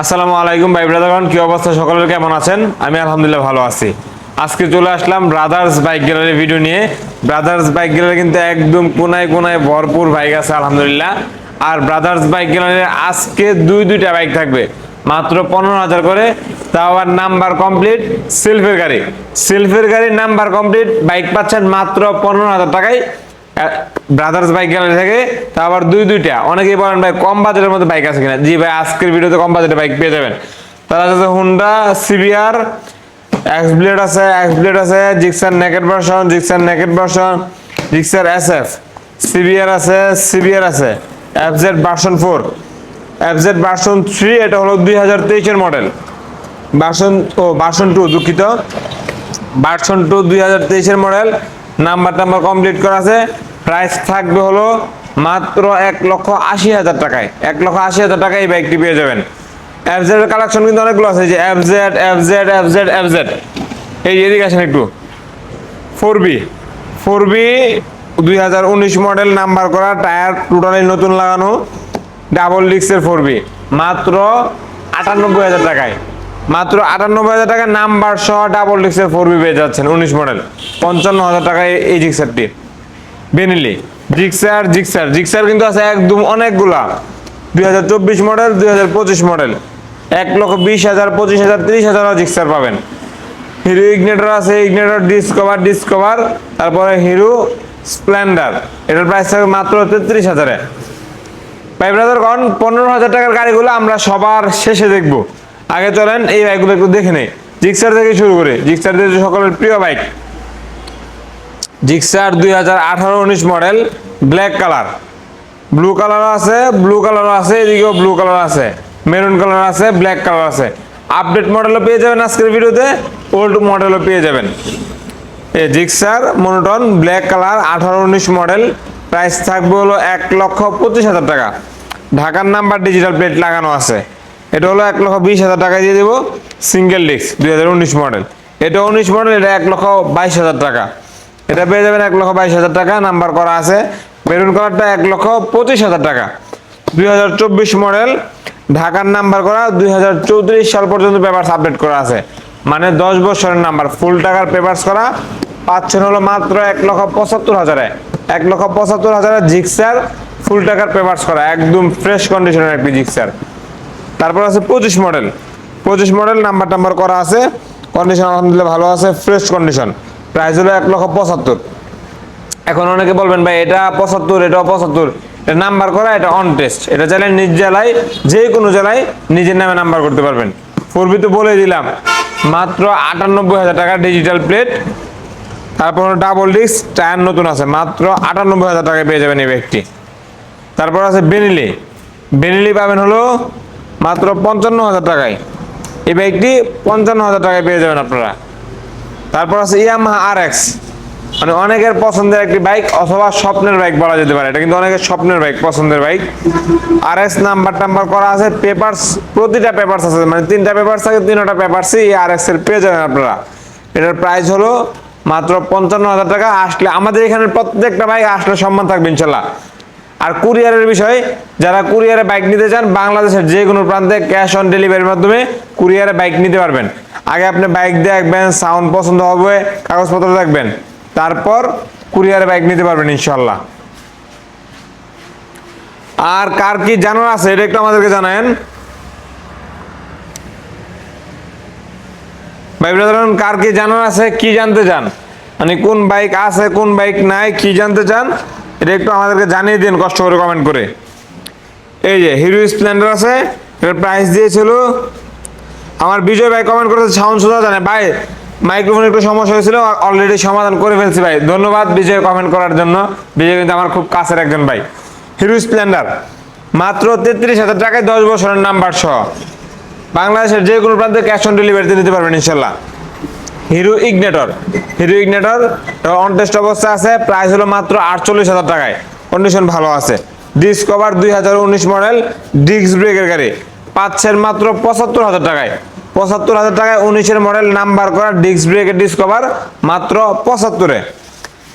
আসসালামু আলাইকুম ভাই ব্রাদারগণ, কি অবস্থা সকলের? কেমন আছেন? আমি আলহামদুলিল্লাহ ভালো আছি। আজকে চলে আসলাম ব্রাদার্স বাইক গ্যালারি ভিডিও নিয়ে। ব্রাদার্স বাইক গ্যালারি কিন্তু একদম কোনায় কোনায় ভরপুর বাইক আছে, আলহামদুলিল্লাহ। আর ব্রাদার্স বাইক গ্যালারির আজকে দুই, দুইটা বাইক থাকবে। মাত্র পনেরো হাজার করে। তাও আবার নাম্বার কমপ্লিট, সেলফের গাড়ি। সেলফের গাড়ির নাম্বার কমপ্লিট, বাইক পাচ্ছেন মাত্র পনেরো হাজার টাকায়। ব্রাদার্স বাইক গ্যালারি থেকে, তা আবার দুই দুইটা। অনেকেই বলেন, ভাই, কম বাজেটের মধ্যে বাইক আছে কিনা? জি, ভাই, আজকের ভিডিওতে কম বাজেটের বাইক পেয়ে যাবেন। তারা আছে হুন্ডা সিবিআর এক্স ব্লেড আছে এক্স ব্লেড আছে Gixxer naked version Gixxer naked version Gixxer S F CBR আছে সিবিআর আছে FZ version four FZ version three এটা হলো দুই হাজার তেইশের মডেল ভার্সন ও ভার্সন টু দুঃখিত। ভার্সন টু দুই হাজার তেইশের মডেল নাম্বার টাম্বার কমপ্লিট করা আছে। প্রাইস থাকবে হলো মাত্র এক লক্ষ আশি হাজার টাকায়। এক লক্ষ আশি হাজার টাকায় এই বাইকটি পেয়ে যাবেন। এর কালেকশন কিন্তু অনেকগুলো আছে যে এফজেড এফজেড এফজেড এফজেড এই এদিকে আসেন একটু। ফোর বি ফোর বি দুই হাজার উনিশ মডেল নাম্বার করা টায়ার টোটালি নতুন লাগানো ডাবল ডিক্সের ফোর বি মাত্র আটানব্বই হাজার টাকায়। মাত্র আটানব্বই হাজার টাকা নাম্বার সহ ডাবল ডিক্সের ফোর বি পেয়ে যাচ্ছেন উনিশ মডেল পঞ্চান্ন হাজার টাকায় এই জিক্সারটি বেনিলি জিক্সার জিক্সার জিক্সার কিন্তু আছে একদম অনেকগুলা। দুই হাজার চব্বিশ মডেল দুই হাজার পঁচিশ মডেল এক লক্ষ বিশ হাজার, পঁচিশ হাজার, তিরিশ হাজার জিক্সার পাবেন। হিরো ইগনেটর আছে ইগনেটর ডিসকভার ডিসকভার তারপরে হিরো স্প্লেন্ডার এটার প্রাইস থাকবে মাত্র তেত্রিশ হাজারে। ভাই ব্রাদার কন পনেরো হাজার টাকার গাড়িগুলো আমরা সবার শেষে দেখব। আগে চলেন, এই বাইকগুলো একটু দেখে নেই। জিক্সার থেকে শুরু করে জিক্সার দিয়ে সকলের প্রিয় বাইক। জিক্সার দুই হাজার আঠারো উনিশ মডেল ব্ল্যাক কালার ব্লু কালারও আছে ব্লু কালারও আছে, এদিকেও ব্লু কালার আছে। মেরুন কালার আছে ব্ল্যাক কালার আছে। আপডেট মডেলও পেয়ে যাবেন আজকের ভিডিওতে ওল্ড মডেলও পেয়ে যাবেন। এই জিক্সার মনোটন ব্ল্যাক কালার আঠারো উনিশ মডেল প্রাইস থাকবে হলো এক লক্ষ পঁচিশ হাজার টাকা। ঢাকার নাম্বার ডিজিটাল প্লেট লাগানো আছে। এটা হলো এক লক্ষ বিশ হাজার টাকা দিয়ে দেবো সিঙ্গেল ডিস্ক, দুই হাজার উনিশ মডেল। এটা উনিশ মডেল, এটা এক লক্ষ বাইশ হাজার টাকা। এটা পেয়ে যাবেন এক লক্ষ বাইশ হাজার টাকা, নাম্বার করা আছে। মেরুন কালারটা এক লক্ষ পঁচিশ হাজার টাকা। দুই হাজার চব্বিশ মডেল, ঢাকার নাম্বার করা, দুই হাজার চৌত্রিশ সাল পর্যন্ত পেপারস আপডেট করা আছে। মানে দশ বছরের নাম্বার, ফুল টাকার পেপারস করা, পাচ্ছেন হলো মাত্র এক লক্ষ পঁচাত্তর হাজারে। এক লক্ষ পঁচাত্তর হাজারে জিক্সার, ফুল টাকার পেপারস করা, একদম ফ্রেশ কন্ডিশনের একটি জিক্সার। তারপর আছে পঁচিশ মডেল পঁচিশ মডেল নাম্বার টাম্বার করা আছে। কন্ডিশন আলহামদুলিল্লাহ ভালো আছে ফ্রেশ কন্ডিশন প্রাইস হলো এক লক্ষ পঁচাত্তর। এখন অনেকে বলবেন, ভাই, এটা পঁচাত্তর এটা পঁচাত্তর। এটা নাম্বার করা, এটা অন টেস্ট এটা চাইলে নিজ জেলায় যে কোনো জেলায় নিজের নামে নাম্বার করতে পারবেন। পূর্বে তো বলে দিলাম, মাত্র আটানব্বই হাজার টাকা ডিজিটাল প্লেট তারপর ডাবল ডিস্ক টায়ার নতুন আছে, মাত্র আটানব্বই হাজার টাকায় পেয়ে যাবেন এই ব্যাগটি তারপর আছে বেনিলি বেনিলি পাবেন হলো মাত্র পঞ্চান্ন হাজার টাকায়। এই বাইকটি পঞ্চান্ন হাজার টাকায় পেয়ে যাবেন আপনারা। তারপর আছে ইয়ামাহা আর এক্স মানে অনেকের পছন্দের একটি বাইক অথবা স্বপ্নের বাইক বলা যেতে পারে। এটা কিন্তু অনেকের স্বপ্নের বাইক, পছন্দের বাইক। আর এক্স নাম্বার টাম্বার করা আছে পেপারস প্রতিটা পেপারস আছে। মানে তিনটা পেপারস থাকে, তিনটা পেপারসই এই আর এক্সের পেয়ে যাবেন আপনারা। এটার প্রাইস হলো মাত্র পঞ্চান্ন হাজার টাকা। আসলে আমাদের এখানে প্রত্যেকটা বাইক আসলে সম্মান থাকবে, ইনশাল্লাহ। আর কুরিয়ারের বিষয় যারা কুরিয়ারে বাইক নিতে চান, বাংলাদেশের যে কোনো প্রান্তে ক্যাশ অন ডেলিভারির মাধ্যমে কুরিয়ারে বাইক নিতে পারবেন। আগে আপনি বাইক দেখবেন, সাউন্ড পছন্দ হবে, কাগজপত্র দেখবেন। তারপর কুরিয়ারে বাইক নিতে পারবেন ইনশাল্লাহ আর কার কি জানার আছে, এটা একটু আমাদেরকে জানায়েন। ভাই ব্রাদার কার কি জানার আছে, কি জানতে চান? মানে কোন বাইক আছে, কোন বাইক নাই, কি জানতে চান? এটা একটু আমাদেরকে জানিয়ে দিন কষ্ট করে কমেন্ট করে। এই যে হিরো স্প্লেন্ডার আছে, এটার প্রাইস দিয়েছিল। আমার বিজয় ভাই কমেন্ট করেছে সাউন্ড সুদা জানে। ভাই মাইক্রোফোন একটু সমস্যা হয়েছিল অলরেডি সমাধান করে ফেলছি ভাই। ধন্যবাদ বিজয় কমেন্ট করার জন্য। বিজয় কিন্তু আমার খুব কাছের একজন ভাই। হিরো স্প্লেন্ডার মাত্র তেত্রিশ হাজার টাকায় দশ বছরের নাম্বার সহ। বাংলাদেশের যে কোনো প্রান্তে ক্যাশ অন ডেলিভারিতে নিতে পারবেন, ইনশাল্লাহ। Hero Ignitor. Hero Ignitor on test অবস্থা আছে প্রাইস হলো মাত্র আটচল্লিশ হাজার টাকায়। কন্ডিশন ভালো আছে। ডিসকভার দুই হাজার উনিশ মডেল ডিস্ক ব্রেকের গাড়ি। পাচ্ছেন মাত্র পঁচাত্তর হাজার টাকায়। পঁচাত্তর হাজার টাকায় উনিশের মডেল নাম্বার করা ডিস্ক ব্রেকের ডিসকভার মাত্র পঁচাত্তরে।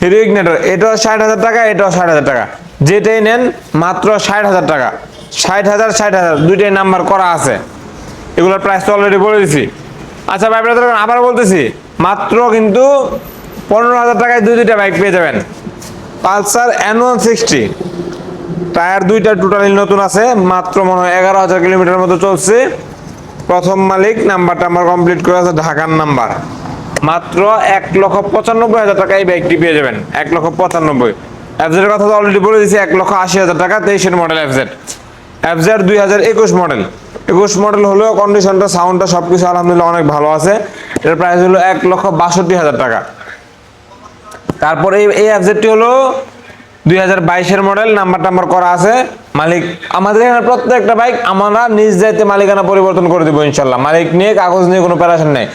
হিরো ইগনেটর, এটাও ষাট হাজার টাকা, এটাও ষাট হাজার টাকা। যেটাই নেন, মাত্র ষাট হাজার টাকা। ষাট হাজার ষাট হাজার, দুইটাই নাম্বার করা আছে। এগুলোর প্রাইস তো অলরেডি বলে দিছি। আচ্ছা ভাই ব্রাদার আবার বলতেছি, মাত্র কিন্তু পনেরো হাজার টাকায় দুই দুইটা বাইক পেয়ে যাবেন। পালসার ওয়ান সিক্সটি টায়ার দুইটা টোটালি নতুন আছে, মাত্র মনে হয় এগারো হাজার কিলোমিটার মতো চলছে। প্রথম মালিক, নাম্বারটা আমার কমপ্লিট করে আছে, ঢাকার নাম্বার। মাত্র এক লক্ষ পঁচানব্বই হাজার টাকা এই বাইকটি পেয়ে যাবেন, এক লক্ষ পঁচানব্বই। এফজেড কথা তো অলরেডি বলে দিয়েছি, এক লক্ষ আশি হাজার টাকা, তেইশের মডেল এফজেড এফজেড দুই হাজার একুশ মডেল একুশ মডেল হলেও কন্ডিশনটা সাউন্ডটা সব কিছু আলহামদুলিল্লাহ অনেক ভালো আছে। এর প্রাইস হলো এক লক্ষ বাষট্টি হাজার টাকা। তারপরে এই এই অ্যাবজেটটি হলো দুই হাজার বাইশের মডেল নাম্বার টাম্বার করা আছে। মালিক, আমাদের এখানে প্রত্যেকটা বাইক আমরা নিজ দায়িত্বে মালিকানা পরিবর্তন করে দেবো ইনশাল্লাহ। মালিক নিয়ে, কাগজ নিয়ে কোনো প্যারাশন নেই।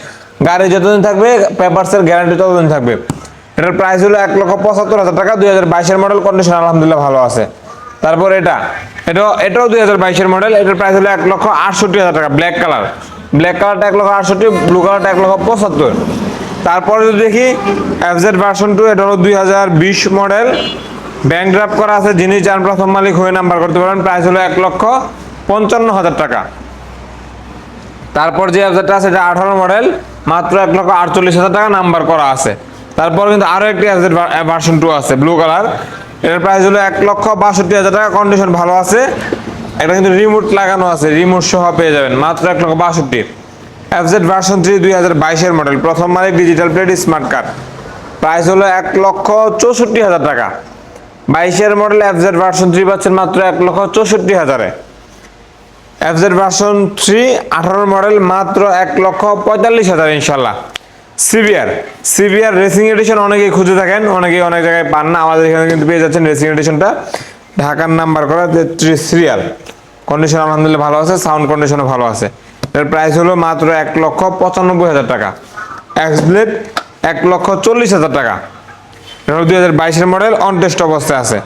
গাড়ি যতদিন থাকবে পেপারসের গ্যারান্টি ততদিন থাকবে। এটার প্রাইস হলো এক লক্ষ পঁচাত্তর হাজার টাকা, দুই হাজার বাইশের মডেল কন্ডিশন আলহামদুলিল্লাহ ভালো আছে। তারপর এটা। এটাও এটাও দুই হাজার বাইশের মডেল। এটার প্রাইস হলো এক লক্ষ আটষট্টি হাজার টাকা ব্ল্যাক কালার ব্ল্যাক কালারটা এক লক্ষ আটষট্টি ব্লু কালারটা এক লক্ষ পঁচাত্তর। তারপরে যদি দেখি এফজেড ভার্সন টু এটা হলো দুই হাজার বিশ মডেল। ব্যাংক ড্রাফট করা আছে, যিনি চান প্রথম মালিক হয়ে নাম্বার করতে পারেন প্রাইস হলো এক লক্ষ পঞ্চান্ন হাজার টাকা। তারপর যে এফজেডটা আছে, এটা আঠারো মডেল, মাত্র এক লক্ষ আটচল্লিশ হাজার টাকা নাম্বার করা আছে। তারপর কিন্তু আরও একটি এফজেড ভার্সন টু আছে ব্লু কালার এটার প্রাইস হলো এক লক্ষ বাষট্টি হাজার টাকা। কন্ডিশন ভালো আছে। এটা কিন্তু রিমোট লাগানো আছে। রিমোট সহ পেয়ে যাবেন। মাত্র এক লক্ষ বাষট্টি। এফজেড ভার্সন থ্রি দুই হাজার বাইশের মডেল প্রথম মালিক digital plate smart card price হলো এক লক্ষ চৌষট্টি হাজার টাকা। বাইশের মডেল এফজেড ভার্সন থ্রি পাচ্ছেন মাত্র এক লক্ষ চৌষট্টি হাজারে। এফজেড ভার্সন থ্রি আঠারো মডেল মাত্র এক লক্ষ পঁয়তাল্লিশ হাজার, ইনশাল্লাহ। সিভিআর সিভিআর রেসিং এডিশন অনেকেই খুঁজে থাকেন, অনেকেই অনেক জায়গায় পান না। আমাদের এখানে কিন্তু পেয়ে যাচ্ছেন রেসিং এডিশনটা ঢাকার নাম্বার করা তেত্রিশ সিরিয়াল। কন্ডিশন আলহামদুলিল্লাহ ভালো আছে সাউন্ড কন্ডিশনও ভালো আছে। এর প্রাইস হলো মাত্র এক লক্ষ পঁচানব্বই হাজার টাকা। এক্স ব্লেড এক লক্ষ চল্লিশ হাজার টাকা। এটা দুই হাজার বাইশের মডেল অন টেস্ট অবস্থায় আছে।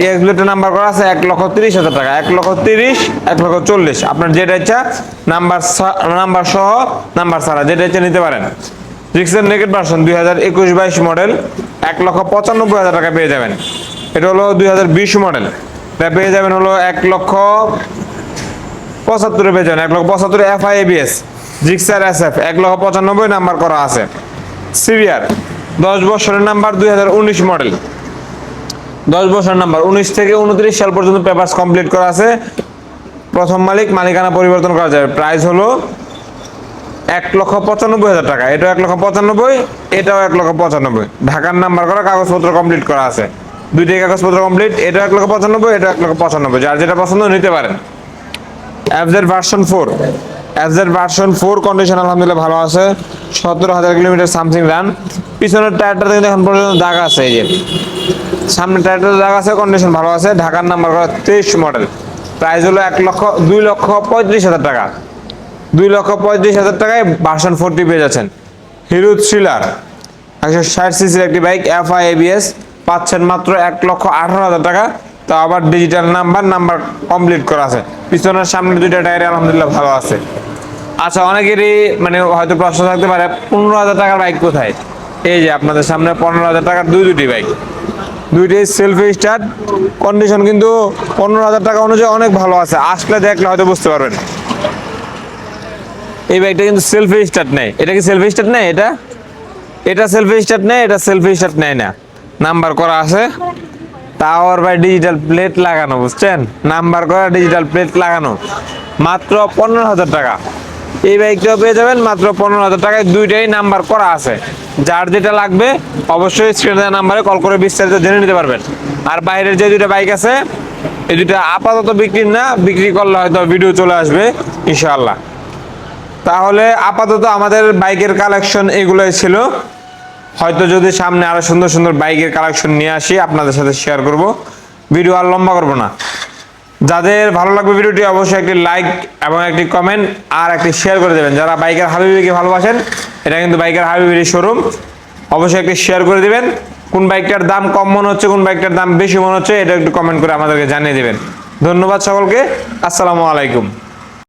এই এক্স ব্লেডের নাম্বার করা আছে এক লক্ষ তিরিশ হাজার টাকা। এক লক্ষ তিরিশ, এক লক্ষ চল্লিশ। আপনার যেটা ইচ্ছা নাম্বার নাম্বার সহ নাম্বার ছাড়া যেটা ইচ্ছা নিতে পারেন। রিক্সের নেগেট ভার্সন দুই হাজার একুশ বাইশ মডেল এক লক্ষ পঁচানব্বই হাজার টাকা পেয়ে যাবেন। এটা হলো দুই হাজার বিশ মডেল এটা পেয়ে যাবেন হলো এক লক্ষ পঁচাত্তরে পেয়ে যাবেন, এক লক্ষ পঁচাত্তর F I ABS Gixxer S F এক লক্ষ পঁচানব্বই নাম্বার করা আছে। সিভিআর দশ বছরের নাম্বার দুই হাজার উনিশ মডেল দশ বছর নাম্বার উনিশ থেকে উনত্রিশ সাল পর্যন্ত পেপারস কমপ্লিট করা আছে। প্রথম মালিক, মালিকানা পরিবর্তন করা যাবে। প্রাইস হলো এক লক্ষ পঁচানব্বই হাজার টাকা। এটাও এক লক্ষ পঁচানব্বই, এটাও এক লক্ষ পঁচানব্বই। ঢাকার নাম্বার করা কাগজপত্র কমপ্লিট করা আছে। দুইটাই কাগজপত্র কমপ্লিট এটাও এক লক্ষ পঁচানব্বই, এটাও এক লক্ষ পঁচানব্বই। যার যেটা পছন্দ নিতে পারেন। FZ version four FZ version four condition আলহামদুলিল্লাহ ভালো আছে। সতেরো হাজার কিলোমিটার সামথিং রান পিছনের টায়ারটা কিন্তু এখন পর্যন্ত দাগ আছে এই যে। সামনে টায়ারটা দাগ আছে কন্ডিশন ভালো আছে। ঢাকার নাম্বার করা তেইশ মডেল প্রাইস হলো এক লক্ষ, দুই লক্ষ পঁয়ত্রিশ হাজার টাকা। দুই লক্ষ পঁয়ত্রিশ হাজার টাকায় ভার্সন ফোরটি পেয়ে যাচ্ছেন। হিরো থ্রিলার একশো ষাট সিসির একটি বাইক এফ আই এবিএস পাচ্ছেন মাত্র এক লক্ষ আঠারো হাজার টাকা। তো আবার ডিজিটাল নাম্বার নাম্বার কমপ্লিট করা আছে। পিছনের সামনে দুইটা টায়ারে আলহামদুলিল্লাহ ভালো আছে। আচ্ছা অনেকেরই মানে হয়তো প্রশ্ন থাকতে পারে, পনেরো হাজার টাকার বাইক কোথায়? এই যে আপনাদের সামনে পনেরো হাজার টাকার দুই দুটি বাইক। দুইটি সেলফি স্টার্ট কন্ডিশন কিন্তু পনেরো হাজার টাকা অনুযায়ী অনেক ভালো আছে। আসলে দেখলে হয়তো বুঝতে পারবেন। এই বাইকটা কিন্তু সেলফি স্টার্ট নেয়। এটা কি সেলফি স্টার্ট নেয় এটা? এটা সেলফি স্টার্ট নেয়, এটা সেলফি স্টার্ট নেয় না। নাম্বার করা আছে। টাওয়ার বাই ডিজিটাল প্লেট লাগানো, বুঝছেন? নাম্বার করা ডিজিটাল প্লেট লাগানো। মাত্র পনেরো হাজার টাকা। এই বাইকটাও পেয়ে যাবেন, মাত্র পনেরো হাজার টাকায় দুইটাই নাম্বার করা আছে। যার যেটা লাগবে, অবশ্যই স্ক্রিনে নাম্বারে কল করে বিস্তারিত জেনে নিতে পারবেন। আর বাইরের যে দুইটা বাইক আছে, এই দুইটা আপাতত বিক্রি না, বিক্রি করলে হয়তো ভিডিও চলে আসবে, ইনশাআল্লাহ। তাহলে আপাতত আমাদের বাইকের কালেকশন এগুলোই ছিল। হয়তো যদি সামনে আরও সুন্দর সুন্দর বাইকের কালেকশন নিয়ে আসি, আপনাদের সাথে শেয়ার করব। ভিডিও আর লম্বা করব না। যাদের ভালো লাগবে ভিডিওটি অবশ্যই একটি লাইক এবং একটি কমেন্ট আর একটি শেয়ার করে দেবেন। যারা বাইকের হাবিবিকে ভালোবাসেন, এটা কিন্তু বাইকের হাবিবির শোরুম অবশ্যই একটি শেয়ার করে দিবেন। কোন বাইকটার দাম কম মনে হচ্ছে, কোন বাইকটার দাম বেশি মনে হচ্ছে, এটা একটু কমেন্ট করে আমাদেরকে জানিয়ে দেবেন। ধন্যবাদ সকলকে। আসসালামু আলাইকুম।